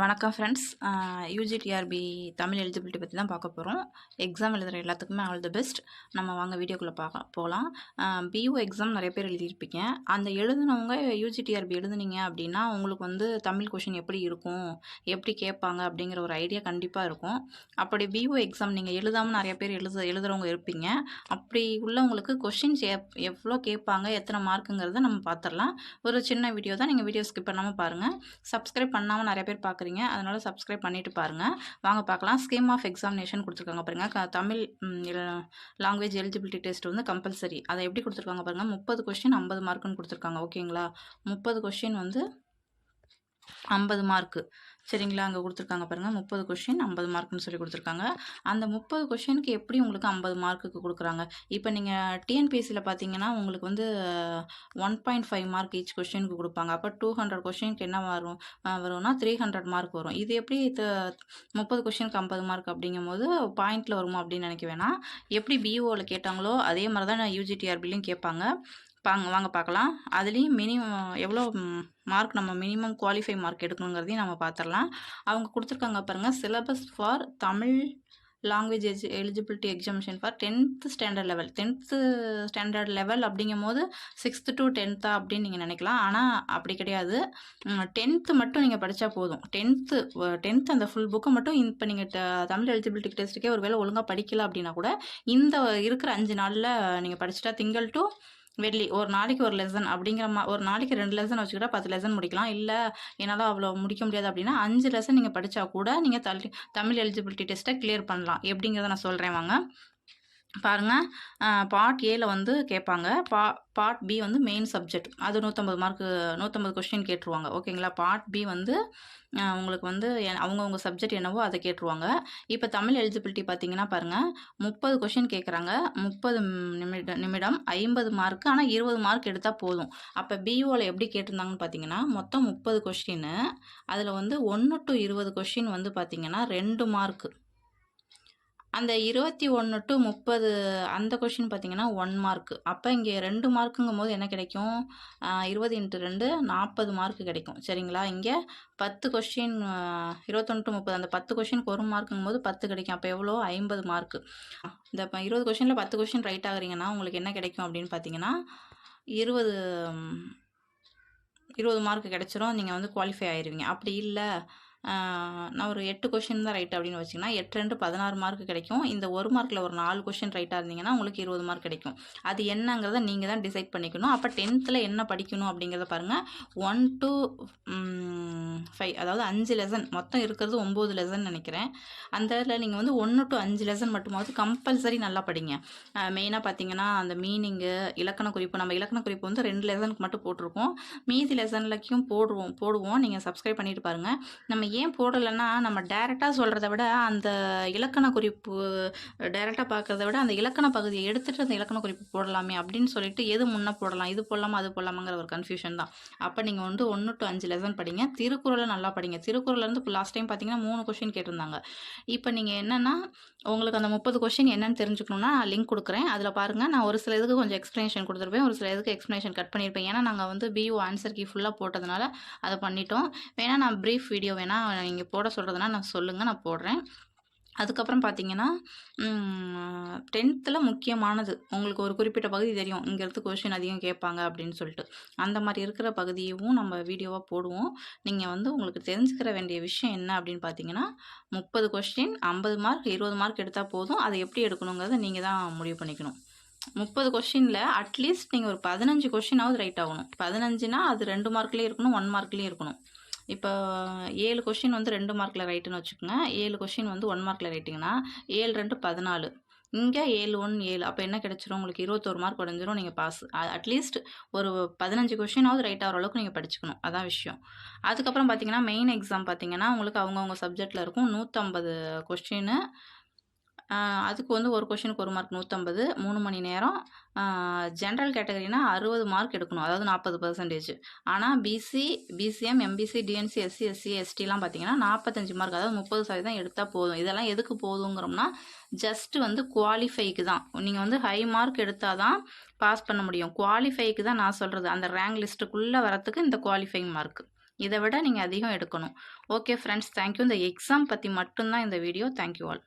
வணக்கம் friends UGTRB Tamil eligibility பற்றி தான் பார்க்க போகிறோம் எக்ஸாம் எழுதுகிற எல்லாத்துக்குமே ஆல் தி பெஸ்ட் நம்ம வாங்க வீடியோக்குள்ளே பார்க்க போகலாம். பியூ எக்ஸாம் நிறைய பேர் எழுதியிருப்பீங்க. அந்த எழுதுனவங்க யூஜிடிஆர்பி எழுதுனீங்க அப்படின்னா உங்களுக்கு வந்து தமிழ் கொஷின் எப்படி இருக்கும் எப்படி கேட்பாங்க அப்படிங்கிற ஒரு ஐடியா கண்டிப்பாக இருக்கும். அப்படி பியூ எக்ஸாம் நீங்கள் எழுதாமல் நிறைய பேர் எழுத எழுதுகிறவங்க இருப்பீங்க. அப்படி உள்ளவங்களுக்கு கொஷின்ஸ் எப் எவ்வளோ கேட்பாங்க எத்தனை மார்க்குங்கிறத நம்ம பார்த்துடலாம். ஒரு சின்ன வீடியோ தான். நீங்கள் வீடியோ ஸ்கிப் பண்ணாமல் பாருங்கள் சப்ஸ்கிரைப் பண்ணாமல் நிறைய பேர் பார்க்குறீங்க அதனால் சப்ஸ்கிரைப் பண்ணிட்டு பாருங்கள் வாங்க பார்க்கலாம் ஸ்கீம் ஆஃப் எக்ஸாமினேஷன் கொடுத்துருக்காங்க பாருங்கள் க- தமிழ் லாங்குவேஜ் எலிஜிபிலிட்டி டெஸ்ட் வந்து கம்பல்சரி அதை எப்படி கொடுத்துருக்காங்க பாருங்க. முப்பது கொஸ்டின் ஐம்பது மார்க்குன்னு கொடுத்துருக்காங்க. ஓகேங்களா முப்பது கொஸ்டின் வந்து ஐம்பது மார்க்கு. சரிங்களா? அங்கே கொடுத்துருக்காங்க பாருங்கள் முப்பது கொஷின் ஐம்பது மார்க்குன்னு சொல்லி கொடுத்துருக்காங்க. அந்த முப்பது கொஷினுக்கு எப்படி உங்களுக்கு ஐம்பது மார்க்குக்கு கொடுக்குறாங்க? இப்போ நீங்கள் டிஎன்பிஎஸ்சியில் பார்த்தீங்கன்னா உங்களுக்கு வந்து one point five mark each கொஷினுக்கு கொடுப்பாங்க. அப்போ டூ ஹண்ட்ரட் கொஷினுக்கு என்ன வரும்? வரும்னா த்ரீ ஹண்ட்ரட் மார்க் வரும். இது எப்படி முப்பது கொஷினுக்கு ஐம்பது மார்க் அப்படிங்கும்போது பாயிண்டில் வருமா அப்படின்னு நினைக்க வேணாம். எப்படி பிஓவில் கேட்டாங்களோ அதே மாதிரி தான் யூஜிடிஆர்பிலையும் கேட்பாங்க. பாங்க வாங்க பார்க்கலாம் அதுலேயும் மினிமம் எவ்வளோ மார்க் நம்ம மினிமம் குவாலிஃபை மார்க் எடுக்கணுங்கிறதையும் நம்ம பார்த்துடலாம் அவங்க கொடுத்துருக்காங்க பாருங்கள் syllabus for Tamil language எஜி eligibility examination for tenth standard level tenth standard level அப்படிங்கும் போது சிக்ஸ்த்து டு டென்த்தா அப்படின்னு நீங்கள் நினைக்கலாம். ஆனால் அப்படி கிடையாது. டென்த்து மட்டும் நீங்கள் படித்தா போதும். டென்த்து டென்த்து அந்த ஃபுல் புக்கை மட்டும் இப்போ நீங்கள் தமிழ் எலிஜிபிலிட்டி டெஸ்ட்டுக்கே ஒரு வேளை ஒழுங்காக படிக்கல அப்படின்னா கூட இந்த இருக்கிற அஞ்சு நாளில் நீங்கள் படிச்சுட்டா திங்கள் டு வெள்ளி ஒரு நாளைக்கு ஒரு லெசன் அப்படிங்கிற மா ஒரு நாளைக்கு ரெண்டு லெசன் வச்சுக்கிட்டா பத்து லெசன் முடிக்கலாம். இல்லை என்னால் அவ்வளோ முடிக்க முடியாது அப்படின்னா அஞ்சு லெசன் நீங்கள் படித்தா கூட நீங்கள் தமிழ் எலிஜிபிலிட்டி டெஸ்ட்டை கிளியர் பண்ணலாம். எப்படிங்கிறத நான் சொல்கிறேன் வாங்க. பாருங்கள் பார்ட் ஏல வந்து கேட்பாங்க. பா பார்ட் பி வந்து மெயின் சப்ஜெக்ட் அது நூற்றம்பது மார்க்கு நூற்றம்பது கொஸ்டின் கேட்டுருவாங்க. ஓகேங்களா? பார்ட் பி வந்து உங்களுக்கு வந்து அவங்கவுங்க சப்ஜெக்ட் என்னவோ அதை கேட்டுருவாங்க. இப்போ தமிழ் எலிஜிபிலிட்டி பார்த்தீங்கன்னா பாருங்கள் முப்பது கொஷின் கேட்குறாங்க. முப்பது நிமிடம் நிமிடம் ஐம்பது மார்க்கு ஆனால் இருபது மார்க் எடுத்தால் போதும். அப்போ பிஓவில் எப்படி கேட்டிருந்தாங்கன்னு பார்த்தீங்கன்னா மொத்தம் முப்பது கொஷின் அதில் வந்து ஒன்று டு இருபது கொஷின் வந்து பார்த்தீங்கன்னா ரெண்டு மார்க்கு அந்த இருபத்தி ஒன்று டு முப்பது அந்த கொஷின் பார்த்தீங்கன்னா ஒன் மார்க்கு அப்போ இங்கே ரெண்டு மார்க்குங்கும் போது என்ன கிடைக்கும்? இருபது இன்ட்டு ரெண்டு நாற்பது மார்க்கு கிடைக்கும். சரிங்களா? இங்கே பத்து கொஷின் இருபத்தொன்று டு முப்பது அந்த பத்து கொஷினுக்கு ஒரு மார்க்குங்கும் போது பத்து கிடைக்கும். அப்போ எவ்வளோ? ஐம்பது மார்க்கு இந்த இப்போ இருபது கொஷினில் பத்து கொஷின் ரைட் ஆகுறீங்கன்னா உங்களுக்கு என்ன கிடைக்கும் அப்படின்னு பார்த்தீங்கன்னா இருபது இருபது மார்க் கிடைச்சிரும். நீங்கள் வந்து குவாலிஃபை ஆயிடுவீங்க அப்படி இல்லை. நான் ஒரு எட்டு கொஷின் தான் ரைட் அப்படின்னு வச்சிங்கன்னா எட்டு ரெண்டு பதினாறு மார்க் கிடைக்கும். இந்த ஒரு மார்க்கில் ஒரு நாலு கொஷின் ரைட்டாக இருந்தீங்கன்னா உங்களுக்கு இருபது மார்க் கிடைக்கும். அது என்னங்கிறத நீங்கள் தான் டிசைட் பண்ணிக்கணும். அப்போ டென்த்தில் என்ன படிக்கணும் அப்படிங்கிறத பாருங்கள் ஒன் டு ஃபைவ் அதாவது அஞ்சு லெசன் மொத்தம் இருக்கிறது ஒம்பது லெசன் நினைக்கிறேன். அந்த இதில் நீங்கள் வந்து ஒன்று டு அஞ்சு லெசன் மட்டுமாவது கம்பல்சரி நல்லா படிங்க. மெயினாக பார்த்தீங்கன்னா அந்த மீனிங்கு இலக்கண குறிப்பு. நம்ம இலக்கண குறிப்பு வந்து ரெண்டு லெசனுக்கு மட்டும் போட்டிருக்கோம் மீதி லெசன்லக்கும் போடுவோம் போடுவோம். நீங்கள் சப்ஸ்கிரைப் பண்ணிட்டு பாருங்கள் நம்ம ஏன் போடலைன்னா நம்ம டேரெக்டாக சொல்கிறத விட அந்த இலக்கண குறிப்பு டேரெக்டாக பார்க்குறத விட அந்த இலக்கண பகுதியை எடுத்துகிட்டு அந்த இலக்கண குறிப்பு போடலாமே அப்படின்னு சொல்லிட்டு எது முன்னே போடலாம் இது போடலாமா அது போடலாமாங்கிற ஒரு கன்ஃபியூஷன் தான். அப்போ நீங்கள் வந்து ஒன்று டு அஞ்சு லெசன் படிங்க. திருக்குறளை நல்லா படிங்க. திருக்குறள்லேருந்து இப்போ லாஸ்ட் டைம் பார்த்தீங்கன்னா மூணு கொஷின் கேட்டிருந்தாங்க. இப்போ நீங்கள் என்னென்னா உங்களுக்கு அந்த முப்பது கொஷின் என்னென்னு தெரிஞ்சுக்கணுன்னா லிங்க் கொடுக்குறேன். அதில் பாருங்கள் நான் ஒரு சில இதுக்கு கொஞ்சம் எக்ஸ்ப்ளனேஷன் கொடுத்துருப்பேன். ஒரு சில இதுக்கு எக்ஸ்ப்ளனேஷன் கட் பண்ணியிருப்பேன். ஏன்னா நாங்கள் வந்து பியூ ஆன்சர் கீ ஃபுல்லாக போட்டதுனால அதை பண்ணிட்டோம். வேணால் நான் ப்ரீஃப் வீடியோ வேணால் நீங்கள் போட சொல்கிறதுனா நான் சொல்லுங்கள் நான் போடுறேன். அதுக்கப்புறம் பார்த்தீங்கன்னா டென்த்தில் முக்கியமானது. உங்களுக்கு ஒரு குறிப்பிட்ட பகுதி தெரியும். இங்கேருந்து கொஷின் அதிகம் கேட்பாங்க அப்படின்னு சொல்லிட்டு. அந்த மாதிரி இருக்கிற பகுதியவும் நம்ம வீடியோவாக போடுவோம். நீங்கள் வந்து உங்களுக்கு தெரிஞ்சுக்கிற வேண்டிய விஷயம் என்ன அப்படின்னு பார்த்தீங்கன்னா முப்பது கொஸ்டின் ஐம்பது மார்க் இருபது மார்க் எடுத்தால் போதும். அதை எப்படி எடுக்கணுங்கிறத நீங்கள் தான் முடிவு பண்ணிக்கணும். முப்பது கொஷினில் அட்லீஸ்ட் நீங்கள் ஒரு பதினஞ்சு கொஷினாவது ரைட் ஆகணும். பதினஞ்சுனா அது ரெண்டு மார்க்லேயும் இருக்கணும் ஒன் மார்க்லேயும் இருக்கணும். இப்போ ஏழு கொஷின் வந்து ரெண்டு மார்க்கில் ரைட்டுன்னு வச்சுக்கோங்க. ஏழு கொஷின் வந்து ஒன் மார்க்கில் ரைட்டிங்கன்னா ஏழு ரெண்டு பதினாலு. இங்கே ஏழு ஒன் ஏழு. அப்போ என்ன கிடச்சிரும்? உங்களுக்கு இருபத்தோரு மார்க் உடஞ்சிரும் நீங்கள் பாஸ் அட்லீஸ்ட் ஒரு பதினஞ்சு கொஷினாவது ரைட் ஆகிற அளவுக்கு நீங்கள் படிச்சுக்கணும். அதான் விஷயம். அதுக்கப்புறம் பார்த்தீங்கன்னா மெயின் எக்ஸாம் பார்த்தீங்கன்னா உங்களுக்கு அவங்கவுங்க சப்ஜெக்டில் இருக்கும். நூற்றம்பது கொஷின்னு அதுக்கு வந்து ஒரு கொஷினுக்கு ஒரு மார்க் நூற்றம்பது மூணு மணி நேரம். ஜென்ரல் கேட்டகரினா அறுபது மார்க் எடுக்கணும். அதாவது நாற்பது பர்சன்டேஜ் ஆனால் BC BCM MBC DNC SC SC எஸ்டிலாம் பார்த்தீங்கன்னா நாற்பத்தஞ்சு மார்க் அதாவது முப்பது சதவீதம் எடுத்தால் போதும். இதெல்லாம் எதுக்கு போதுங்கிறோம்னா ஜஸ்ட் வந்து குவாலிஃபைக்கு தான். நீங்கள் வந்து ஹை மார்க் எடுத்தால் தான் பாஸ் பண்ண முடியும். குவாலிஃபைக்கு தான் நான் சொல்கிறது அந்த ரேங்க் லிஸ்ட்டுக்குள்ளே வரத்துக்கு இந்த குவாலிஃபைங் மார்க் இதை விட நீங்கள் அதிகம் எடுக்கணும். ஓகே ஃப்ரெண்ட்ஸ் தேங்க்யூ இந்த எக்ஸாம் பற்றி மட்டும்தான் இந்த வீடியோ தேங்க்யூ ஆல்